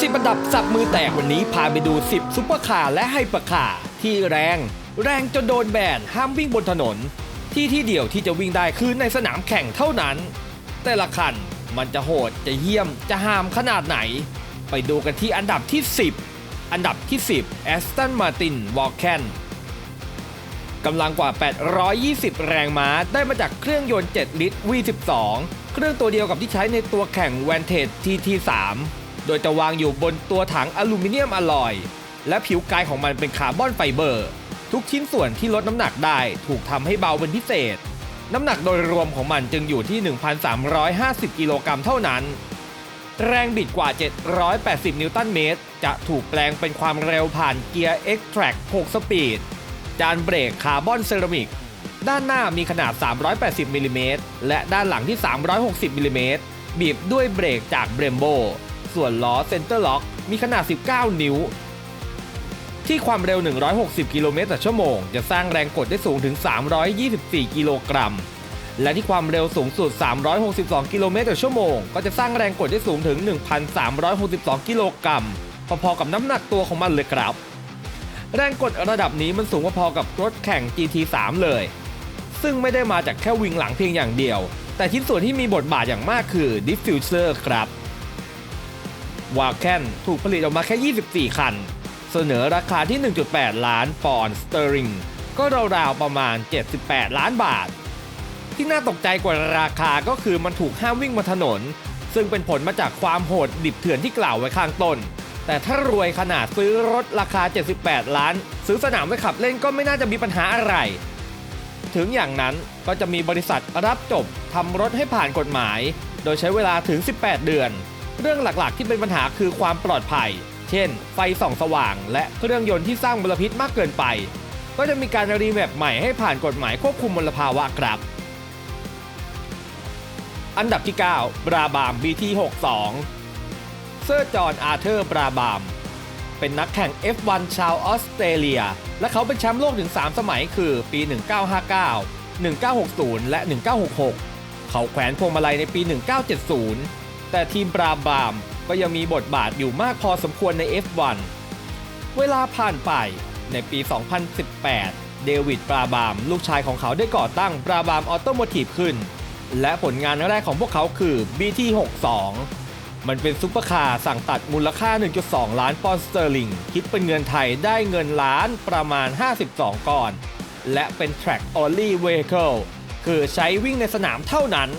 สิบอันดับสับมือแตกวันนี้พาไปดู 10 ซุปเปอร์คาร์และไฮเปอร์คาร์ที่แรง แรงจนโดนแบนห้ามวิ่งบนถนน ที่ที่เดียวที่จะวิ่งได้คือในสนามแข่งเท่านั้น แต่ละคันมันจะโหดจะเยี่ยมจะห้ามขนาดไหน ไปดูกันที่อันดับที่ 10 อันดับที่ 10 Aston Martin w a l k e n กำลังกว่า 820 แรงม้าได้มาจากเครื่องยนต์ 7 ลิตร V12 เครื่องตัวเดียวกับที่ใช้ในตัวแข่ง Vantage TT3 โดยจะวางอยู่บนตัวถังอลูมิเนียมอลลอย และผิวกายของมันเป็นคาร์บอนไฟเบอร์ ทุกชิ้นส่วนที่ลดน้ำหนักได้ถูกทำให้เบาเป็นพิเศษ น้ำหนักโดยรวมของมันจึงอยู่ที่ 1,350 กิโลกรัมเท่านั้น แรงบิดกว่า 780 นิวตันเมตร จะถูกแปลงเป็นความเร็วผ่านเกียร์ X-Track 6 สปีด จานเบรกคาร์บอนเซรามิก ด้านหน้ามีขนาด 380มิลลิเมตรและด้านหลังที่ 360มิลลิเมตรบีบด้วยเบรกจากเบรมโบส่วนล้อเซนเตอร์ล็อกมีขนาด 19 นิ้ว ที่ความเร็ว 160 กิโลเมตรต่อชั่วโมง จะสร้างแรงกดได้สูงถึง 324 กิโลกรัม และที่ความเร็วสูงสุด 362 กิโลเมตรต่อชั่วโมง ก็จะสร้างแรงกดได้สูงถึง 1,362 กิโลกรัม พอๆกับน้ำหนักตัวของมันเลยครับ แรงกดระดับนี้มันสูงพอๆกับรถแข่ง GT3 เลย ซึ่งไม่ได้มาจากแค่วิงหลังเพียงอย่างเดียว แต่ชิ้นส่วนที่มีบทบาทอย่างมากคือ Diffuser ครับวาแคนถูกผลิตออกมาแค่ 24 คัน เสนอราคาที่ 1.8 ล้านปอนด์สเตอริงก็ราวๆประมาณ 78 ล้านบาท ที่น่าตกใจกว่าราคาก็คือมันถูกห้ามวิ่งบนถนน ซึ่งเป็นผลมาจากความโหดดิบเถื่อนที่กล่าวไว้ข้างต้น แต่ถ้ารวยขนาดซื้อรถราคา 78 ล้าน ซื้อสนามไว้ขับเล่นก็ไม่น่าจะมีปัญหาอะไร ถึงอย่างนั้นก็จะมีบริษัทรับจบทำรถให้ผ่านกฎหมาย โดยใช้เวลาถึง 18 เดือน เรื่องหลักๆที่เป็นปัญหาคือความปลอดภัย เช่น ไฟส่องสว่าง และเครื่องยนต์ที่สร้างมลพิษมากเกินไป ก็จะมีการรีแมปใหม่ให้ผ่านกฎหมายควบคุมมลภาวะครับ อันดับที่ 9 บราบาม BT62 เซอร์จอห์นอาร์เธอร์บราบาม เป็นนักแข่ง F1 ชาวออสเตรเลีย และเขาเป็นแชมป์โลกถึง 3 สมัยคือปี 1959 1960 และ 1966 เขาแขวนพวงมาลัยในปี 1970 แต่ทีมบราบามก็ยังมีบทบาทอยู่มากพอสมควรใน F1 เวลาผ่านไปในปี 2018 เดวิดบราบาม ลูกชายของเขาได้ก่อตั้งบราบามออโตโมทีฟขึ้น และผลงานแรกของพวกเขาคือ BT62 มันเป็นซุปเปอร์คาร์สั่งตัดมูลค่า 1.2 ล้านปอนด์สเตอร์ลิง คิดเป็นเงินไทยได้เงินล้านประมาณ 52ก่อน และเป็น Track Only Vehicle คือใช้วิ่งในสนามเท่านั้น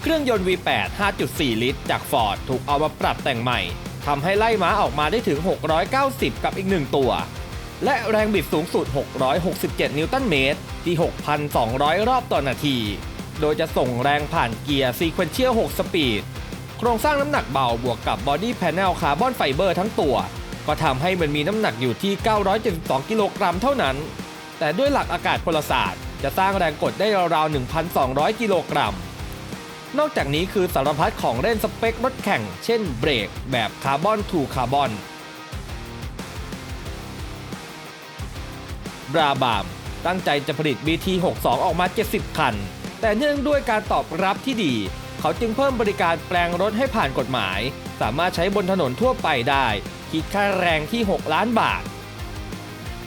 เครื่องยนต์ V8 5.4 ลิตร จาก Ford ถูกเอามาปรับแต่งใหม่ทำให้ไล่ม้าออกมาได้ถึง 690 กับอีก 1 ตัว และแรงบิดสูงสุด 667 นิวตันเมตร ที่ 6,200 รอบต่อนาที โดยจะส่งแรงผ่านเกียร์ Sequential 6 สปีด โครงสร้างน้ำหนักเบาบวกกับบอดี้แพน e l คาร์บอนไฟเบอร์ทั้งตัว ก็ทำให้มันมีน้ำหนักอยู่ที่ 972 กิโลกรัมเท่านั้น แต่ด้วยหลักอากาศพลศาสตร์ จะสร้างแรงกดได้ราวๆ 1,200 กิโลกรัม นอกจากนี้คือสารพัดของเล่นสเปครถแข่ง เช่นเบรกแบบคาร์บอนทูคาร์บอนบราบามตั้งใจจะผลิต BT62 ออกมา 70 คัน แต่เนื่องด้วยการตอบรับที่ดี เขาจึงเพิ่มบริการแปลงรถให้ผ่านกฎหมาย สามารถใช้บนถนนทั่วไปได้ คิดค่าแรงที่ 6 ล้านบาท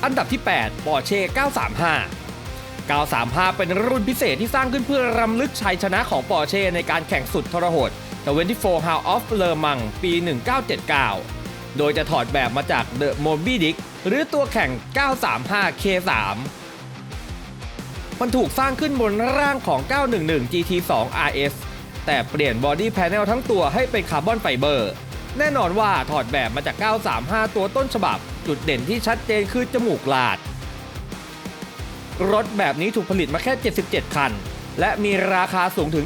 อันดับที่ 8 Porsche 935 935 เป็นรุ่นพิเศษที่สร้างขึ้นเพื่อรำลึกชัยชนะของ Porsche ในการแข่งสุดทรหด 24 Hours of Le Mans ปี 1979 โดยจะถอดแบบมาจาก The Moby Dick หรือตัวแข่ง 935 K3 มันถูกสร้างขึ้นบนร่างของ 911 GT2 RS แต่เปลี่ยนบอดี้แพน e l ทั้งตัวให้เป็นคาร์บอนไฟเบอร์ แน่นอนว่าถอดแบบมาจาก 935 ตัวต้นฉบับ จุดเด่นที่ชัดเจนคือจมูกลาด รถแบบนี้ถูกผลิตมาแค่ 77 คัน และมีราคาสูงถึง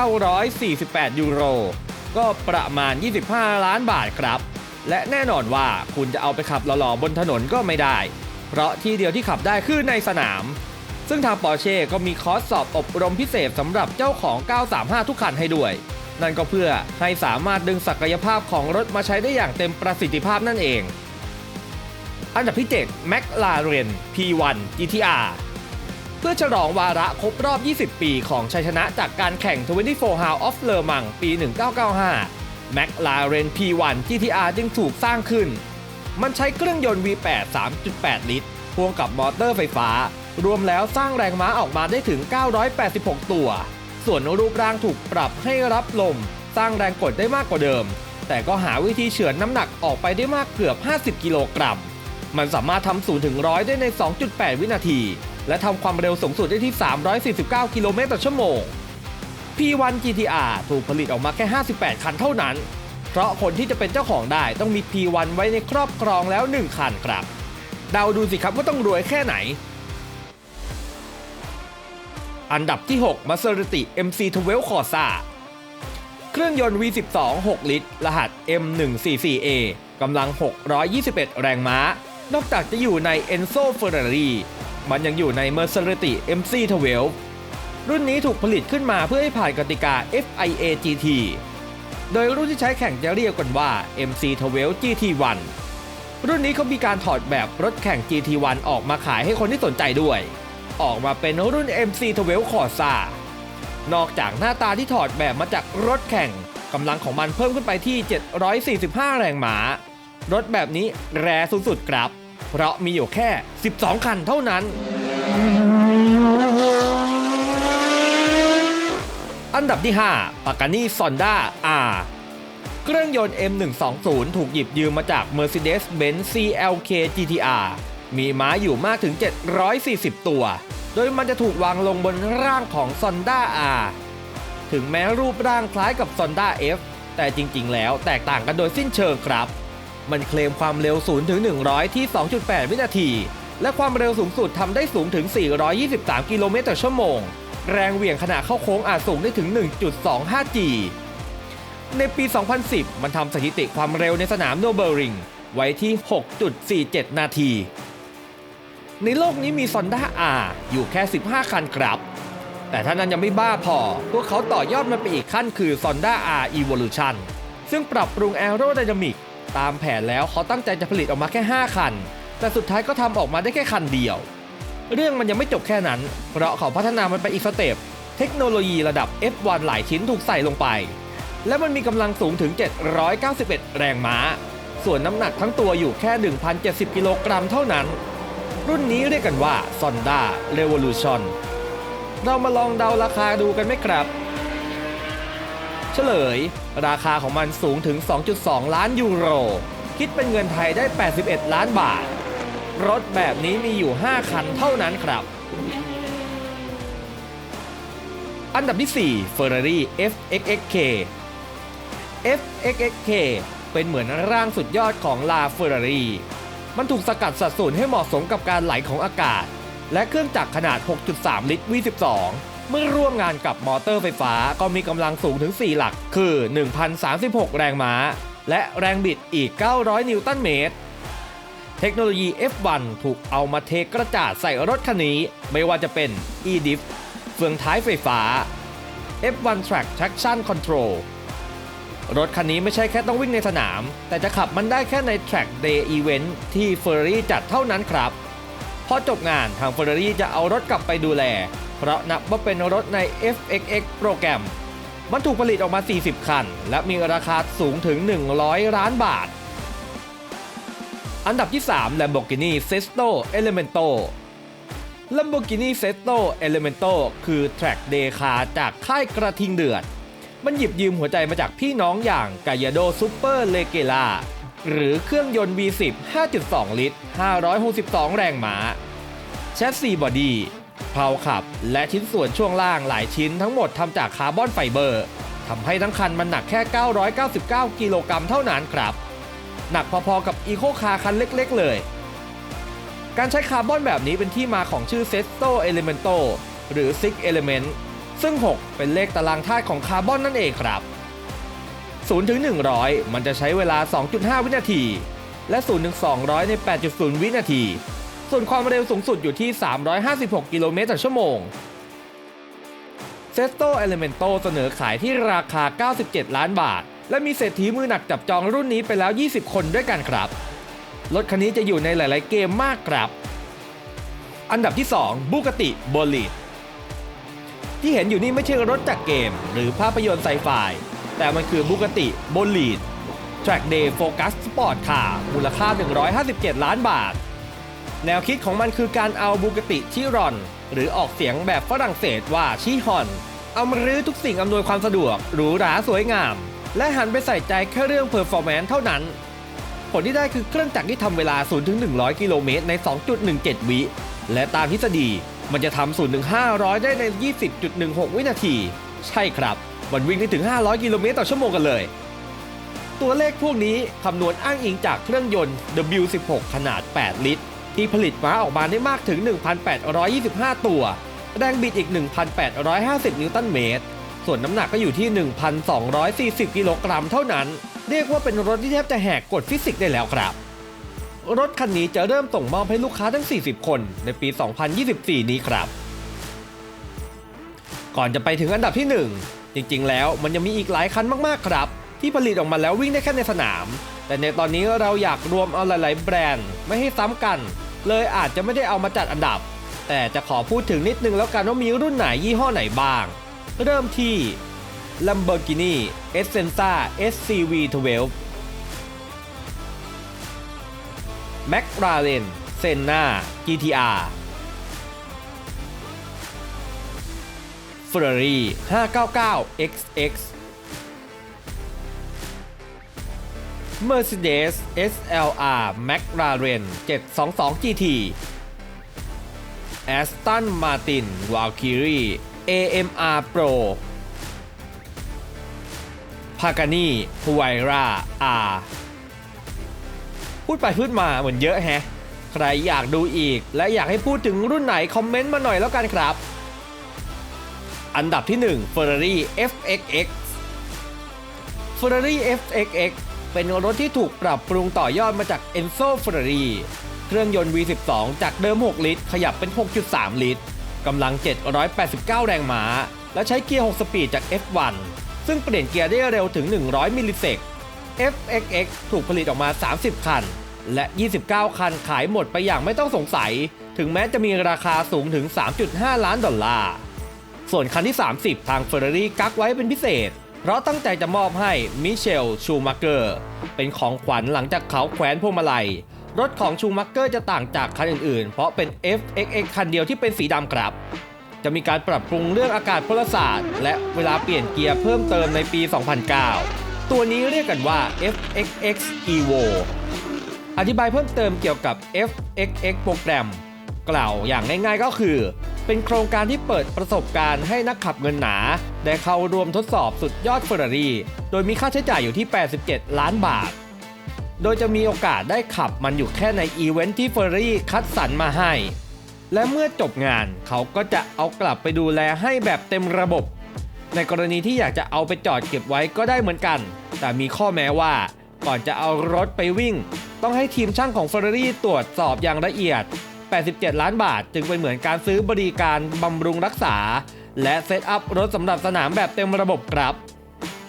719,48 ยูโร ก็ประมาณ 25 ล้านบาทครับ และแน่นอนว่าคุณจะเอาไปขับหล่อๆบนถนนก็ไม่ได้ เพราะที่เดียวที่ขับได้คือในสนาม ซึ่งทางปอร์เช่ก็มีคอร์สสอบอบรมพิเศษสำหรับเจ้าของ 935 ทุกคันให้ด้วย นั่นก็เพื่อให้สามารถดึงศักยภาพของรถมาใช้ได้อย่างเต็มประสิทธิภาพนั่นเอง อันดับที่ 7 McLaren P1 GTR เพื่อฉลองวาระครบรอบ 20 ปีของชัยชนะจากการแข่ง 24 Hours of Le Mans ปี 1995 McLaren P1 GTR จึงถูกสร้างขึ้น มันใช้เครื่องยนต์ V8 3.8 ลิตรพ่วงกับมอเตอร์ไฟฟ้า รวมแล้วสร้างแรงม้าออกมาได้ถึง 986 ตัว ส่วนรูปร่างถูกปรับให้รับลม สร้างแรงกดได้มากกว่าเดิม แต่ก็หาวิธีเฉือนน้ำหนักออกไปได้มากเกือบ 50 กิโลกรัม มันสามารถทำศูนย์ถึงร้อยได้ใน 2.8 วินาที และทำความเร็วสูงสุดได้ที่ 349 กิโลเมตรต่อชั่วโมง P1 GTR ถูกผลิตออกมาแค่ 58 คันเท่านั้น เพราะคนที่จะเป็นเจ้าของได้ต้องมี P1 ไว้ในครอบครองแล้ว 1 คันครับ เดาดูสิครับว่าต้องรวยแค่ไหน อันดับที่ 6 Maserati MC12 Corsa เครื่องยนต์ V12 6 ลิตร รหัส M144A กำลัง 621 แรงม้า นอกจากจะอยู่ใน Enzo Ferrari มันยังอยู่ใน Maserati MC12 รุ่นนี้ถูกผลิตขึ้นมาเพื่อให้ผ่านกติกา FIA GT โดยรุ่นที่ใช้แข่งจะเรียกกันว่า MC12 GT1 รุ่นนี้เขามีการถอดแบบรถแข่ง GT1 ออกมาขายให้คนที่สนใจด้วย ออกมาเป็นรุ่น MC12 Corsa นอกจากหน้าตาที่ถอดแบบมาจากรถแข่งกำลังของมันเพิ่มขึ้นไปที่ 745 แรงม้ารถแบบนี้แรสุดๆครับ เพราะมีอยู่แค่ 12 คันเท่านั้น อันดับที่ 5 ปากานี่ซอนด้า R เครื่องยนต์ M120 ถูกหยิบยืมมาจาก Mercedes-Benz CLK GTR มีม้าอยู่มากถึง 740 ตัว โดยมันจะถูกวางลงบนร่างของ Sonda R ถึงแม้รูปร่างคล้ายกับ Sonda F แต่จริงๆ แล้วแตกต่างกันโดยสิ้นเชิงครับ มันเคลมความเร็ว0ถึง100 ที่ 2.8 วินาที และความเร็วสูงสุดทำได้สูงถึง 423 กิโลเมตรต่อชั่วโมง แรงเหวี่ยงขณะเข้าโค้งอาจสูงได้ถึง 1.25 G ในปี 2010 มันทำสถิติความเร็วในสนามโนเบอริงไว้ที่ 6.47 นาที ในโลกนี้มี Sonda R อยู่แค่ 15 คันครับ แต่ถ้านั้นยังไม่บ้าพอ พวกเขาต่อยอดมาไปอีกขั้นคือ Sonda R Evolution ซึ่งปรับปรุง Aerodynamic ตามแผนแล้วเขาตั้งใจจะผลิตออกมาแค่ 5 คัน แต่สุดท้ายก็ทำออกมาได้แค่คันเดียว เรื่องมันยังไม่จบแค่นั้น เพราะเขาพัฒนามันไปอีกสเต็ปเทคโนโลยีระดับ F1 หลายชิ้นถูกใส่ลงไป และมันมีกำลังสูงถึง 791 แรงม้า ส่วนน้ำหนักทั้งตัวอยู่แค่ 1,070 กิโลกรัมเท่านั้น รุ่นนี้เรียกกันว่า Sonda Revolution เรามาลองเดาราคาดูกันไหมครับ เฉลย ราคาของมันสูงถึง 2.2 ล้านยูโร คิดเป็นเงินไทยได้ 81 ล้านบาท รถแบบนี้มีอยู่ 5 คันเท่านั้นครับ อันดับที่ 4 Ferrari FXXK FXXK เป็นเหมือนร่างสุดยอดของลาเฟอร์รารี มันถูกสกัดสัดส่วนให้เหมาะสมกับการไหลของอากาศ และเครื่องจักรขนาด 6.3 ลิตร V12 เมื่อร่วมงานกับมอเตอร์ไฟฟ้าก็มีกำลังสูงถึง 4 หลัก คือ 1,036 แรงม้า และแรงบิดอีก 900 นิวตันเมตร เทคโนโลยี F1 ถูกเอามาเทกระจาดใส่รถคันนี้ ไม่ว่าจะเป็น e-diff เฟืองท้ายไฟฟ้า F1 Track Traction Control รถคันนี้ไม่ใช่แค่ต้องวิ่งในสนาม แต่จะขับมันได้แค่ใน Track Day Event ที่ Ferrari จัดเท่านั้นครับพอจบงานทาง Ferrari จะเอารถกลับไปดูแล เพราะนับว่าเป็นรถใน FXX โปรแกรม มันถูกผลิตออกมา 40 คัน และมีราคาสูงถึง 100 ล้านบาท อันดับที่ 3 Lamborghini Sesto Elemento Lamborghini Sesto Elemento คือ Track Day Car จากค่ายกระทิงเดือด มันหยิบยืมหัวใจมาจากพี่น้องอย่าง g a l l a d o Super Leggera หรือเครื่องยนต์ V10 5.2 ลิตร 562 แรงม้าแชสซีบอดี้เพลาขับ และชิ้นส่วนช่วงล่างหลายชิ้นทั้งหมดทำจากคาร์บอนไฟเบอร์ทำให้ทั้งคันมันหนักแค่ 999 กิโลกรัมเท่านั้นครับ หนักพอๆกับอีโคคาร์คันเล็กๆเลย การใช้คาร์บอนแบบนี้เป็นที่มาของชื่อ Sesto Elemento หรือ Six Element ซึ่ง 6 เป็นเลขตารางธาตุของคาร์บอนนั่นเองครับ0ถึง100 มันจะใช้เวลา 2.5 วินาที และ0ถึง200 ใน 8.0 วินาที ส่วนความเร็วสูงสุดอยู่ที่ 356 กิโลเมตรต่อชั่วโมง Sesto Elemento เสนอขายที่ราคา 97 ล้านบาท และมีเศรษฐีมือหนักจับจองรุ่นนี้ไปแล้ว 20 คนด้วยกันครับ รถคันนี้จะอยู่ในหลาย ๆ เกมมากครับ อันดับที่ 2บูกติโบลิด ที่เห็นอยู่นี่ไม่ใช่รถจากเกม หรือภาพยนตร์ไซไฟแต่มันคือบูกติโบลิด Track Day Focus Sport Car มูลค่า 157 ล้านบาท แนวคิดของมันคือการเอาบูกติชิรอน หรือออกเสียงแบบฝรั่งเศสว่าชิฮอน เอามารื้อทุกสิ่งอำนวยความสะดวก หรูหราสวยงาม และหันไปใส่ใจแค่เรื่องเพอร์ฟอร์แมนซ์เท่านั้น ผลที่ได้คือเครื่องจักรที่ทำเวลา0ถึง100 กิโลเมตรใน 2.17 วิ และตามทฤษฎี มันจะทำ0ถึง500 ได้ใน 20.16 วินาที ใช่ครับ มันวิ่งได้ถึง 500 กิโลเมตรต่อชั่วโมงกันเลย ตัวเลขพวกนี้คำนวณอ้างอิงจากเครื่องยนต์ W16 ขนาด 8 ลิตร ที่ผลิตมาออกมาได้มากถึง 1,825 ตัว แรงบิดอีก 1,850 นิวตันเมตร ส่วนน้ำหนักก็อยู่ที่ 1,240 กิโลกรัมเท่านั้น เรียกว่าเป็นรถที่แทบจะแหกกฎฟิสิกส์ได้แล้วครับ รถคันนี้จะเริ่มส่งมอบให้ลูกค้าทั้ง 40 คน ในปี 2024 นี้ครับ ก่อนจะไปถึงอันดับที่ 1 จริงๆ แล้วมันยังมีอีกหลายคันมากๆ ครับ ที่ผลิตออกมาแล้ววิ่งได้แค่ในสนาม แต่ในตอนนี้เราอยากรวมเอาหลาย ๆ แบรนด์ไม่ให้ซ้ำกัน เลยอาจจะไม่ได้เอามาจัดอันดับ แต่จะขอพูดถึงนิดนึงแล้วกันว่ามีรุ่นไหนยี่ห้อไหนบ้าง เริ่มที่ Lamborghini Essenza SCV12 SCV 12 McLaren Senna GTR Ferrari 599 XX Mercedes SLR McLaren 722 GT Aston Martin Valkyrie AMR Pro Pagani Huayra R พูดไปพูดมาเหมือนเยอะแฮะ ใครอยากดูอีก และอยากให้พูดถึงรุ่นไหนคอมเมนต์มาหน่อยแล้วกันครับ อันดับที่ 1 Ferrari FXX Ferrari FXX เป็นรถที่ถูกปรับปรุงต่อยอดมาจาก Enzo Ferrari เครื่องยนต์ V12 จากเดิม 6 ลิตร ขยับเป็น 6.3 ลิตรกำลัง 789 แรงม้า และใช้เกียร์ 6 สปีดจาก F1 ซึ่งเปลี่ยนเกียร์ได้เร็วถึง 100 มิลลิเซก FXX ถูกผลิตออกมา 30 คัน และ 29 คันขายหมดไปอย่างไม่ต้องสงสัย ถึงแม้จะมีราคาสูงถึง 3.5 ล้านดอลลาร์ ส่วนคันที่ 30 ทาง Ferrari กักไว้เป็นพิเศษ เพราะตั้งใจจะมอบให้มิเชลชูมาเกอร์เป็นของขวัญหลังจากเขาแขวนพวงมาลัย รถของชูมาเกอร์จะต่างจากคันอื่นๆ เพราะเป็น FXX คันเดียวที่เป็นสีดำครับจะมีการปรับปรุงเรื่องอากาศพลศาสตร์ และเวลาเปลี่ยนเกียร์เพิ่มเติมในปี 2009 ตัวนี้เรียกกันว่า FXX Evo อธิบายเพิ่มเติมเกี่ยวกับ FXX โปรแกรม กล่าวอย่างง่ายๆก็คือ เป็นโครงการที่เปิดประสบการณ์ให้นักขับเงินหนา ได้เข้าร่วมทดสอบสุดยอดเฟอร์รารีโดยมีค่าใช้จ่ายอยู่ที่ 87 ล้านบาท โดยจะมีโอกาสได้ขับมันอยู่แค่ในอีเวนท์ที่เฟอร์รารีคัดสรรมาให้ และเมื่อจบงานเขาก็จะเอากลับไปดูแลให้แบบเต็มระบบ ในกรณีที่อยากจะเอาไปจอดเก็บไว้ก็ได้เหมือนกัน แต่มีข้อแม้ว่า ก่อนจะเอารถไปวิ่ง ต้องให้ทีมช่างของ Ferrari ตรวจสอบอย่างละเอียด 87 ล้านบาทจึงเป็นเหมือนการซื้อบริการบำรุงรักษา และเซตอัพรถสำหรับสนามแบบเต็มระบบครับ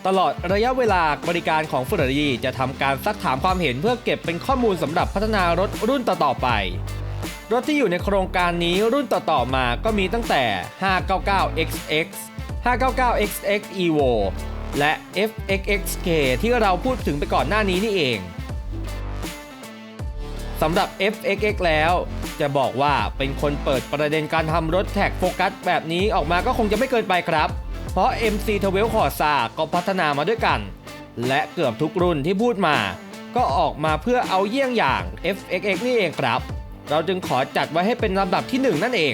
ตลอดระยะเวลาบริการของ Ferrari จะทำการซักถามความเห็นเพื่อเก็บเป็นข้อมูลสำหรับพัฒนารถรุ่นต่อๆไปรถที่อยู่ในโครงการนี้รุ่นต่อๆมาก็มีตั้งแต่ 599XX 599XX Evo และ FXXK ที่เราพูดถึงไปก่อนหน้านี้นี่เอง สำหรับ FXX แล้วจะบอกว่าเป็นคนเปิดประเด็นการทำรถแท็กโฟกัสแบบนี้ออกมาก็คงจะไม่เกินไปครับ เพราะ MC12 Corsa ก็พัฒนามาด้วยกัน และเกือบทุกรุ่นที่พูดมา ก็ออกมาเพื่อเอาเยี่ยงอย่าง FXX นี่เองครับ เราจึงขอจัดไว้ให้เป็นลำดับที่ 1 นั่นเอง